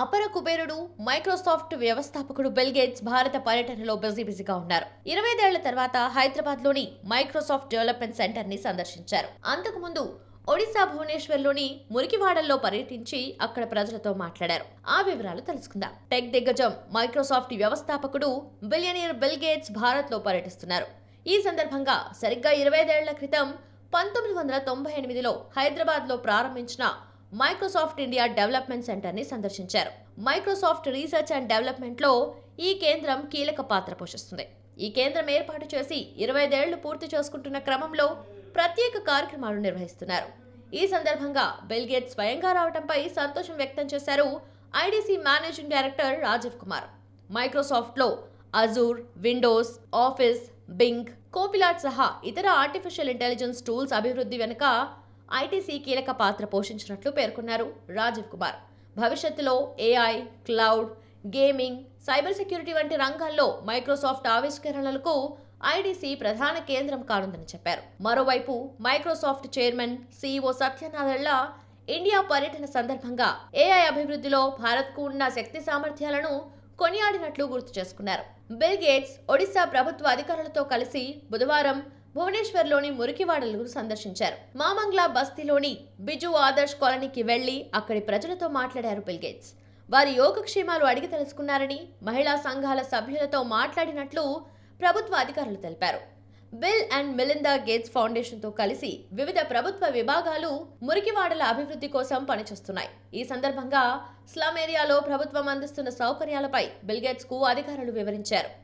అపర కుబేరుడు మైక్రోసాఫ్ట్ వ్యవస్థాపకుడు బిల్ గేట్స్ భారత పర్యటనలో బిజీ బిజీగా ఉన్నారు. ఇరవైదేళ్ళ తర్వాత హైదరాబాద్లోని మైక్రోసాఫ్ట్ డెవలప్మెంట్ సెంటర్ని సందర్శించారు. అంతకుముందు ఒడిశా భువనేశ్వర్లోని మురికివాడల్లో పర్యటించి అక్కడ ప్రజలతో మాట్లాడారు. ఆ వివరాలు తెలుసుకుందాం. టెక్ దిగ్గజం మైక్రోసాఫ్ట్ వ్యవస్థాపకుడు బిలియనీర్ బిల్ గేట్స్ భారత్లో పర్యటిస్తున్నారు. ఈ సందర్భంగా సరిగ్గా ఇరవై ఐదేళ్ళ క్రితం పంతొమ్మిది వందల తొంభై ఎనిమిదిలో హైదరాబాద్లో ప్రారంభించిన మైక్రోసాఫ్ట్ ఇండియా డెవలప్మెంట్ సెంటర్ని సందర్శించారు. మైక్రోసాఫ్ట్ రీసెర్చ్ అండ్ డెవలప్మెంట్లో ఈ కేంద్రం కీలక పాత్ర పోషిస్తుంది. ఈ కేంద్రం ఏర్పాటు చేసి ఇరవైదేళ్ళు పూర్తి చేసుకుంటున్న క్రమంలో ప్రత్యేక కార్యక్రమాలు నిర్వహిస్తున్నారు. ఈ సందర్భంగా బిల్ స్వయంగా రావడంపై సంతోషం వ్యక్తం చేశారు IDC managing director Rajiv Kumar మైక్రోసాఫ్ట్లో Azure Windows Office Bing Copilot సహా ఇతర ఆర్టిఫిషియల్ ఇంటెలిజెన్స్ టూల్స్ అభివృద్ధి వెనుక ఐటీసీ కీలక పాత్ర పోషించినట్లు పేర్కొన్నారు రాజీవ్ కుమార్. భవిష్యత్తులో AI cloud gaming cyber security వంటి రంగాల్లో మైక్రోసాఫ్ట్ ఆవిష్కరణలకు ఐడీసీ ప్రధాన కేంద్రం కానుందని చెప్పారు. మరోవైపు Microsoft chairman CEO Satya Nadella India పర్యటన సందర్భంగా ఏఐ అభివృద్ధిలో భారత్కు ఉన్న శక్తి సామర్థ్యాలను కొనియాడినట్లు గుర్తు చేసుకున్నారు. బిల్ గేట్స్ ఒడిశా ప్రభుత్వ అధికారులతో కలిసి బుధవారం భువనేశ్వర్లోని మురికివాడలను సందర్శించారు. మామంగ్లా బస్తీలోని బిజు ఆదర్శ్ కాలనీకి వెళ్ళి అక్కడి ప్రజలతో మాట్లాడారు బిల్గేట్స్ వారి యోగక్షేమాలు అడిగి తెలుసుకున్నారని మహిళా సంఘాల సభ్యులతో మాట్లాడినట్లు ప్రభుత్వ అధికారులు తెలిపారు. బిల్ అండ్ మిలిందా గేట్స్ ఫౌండేషన్తో కలిసి వివిధ ప్రభుత్వ విభాగాలు మురికివాడల అభివృద్ధి కోసం పనిచేస్తున్నాయి. ఈ సందర్భంగా స్లమ్ ఏరియాలో ప్రభుత్వం అందిస్తున్న సౌకర్యాలపై బిల్గేట్స్కు అధికారులు వివరించారు.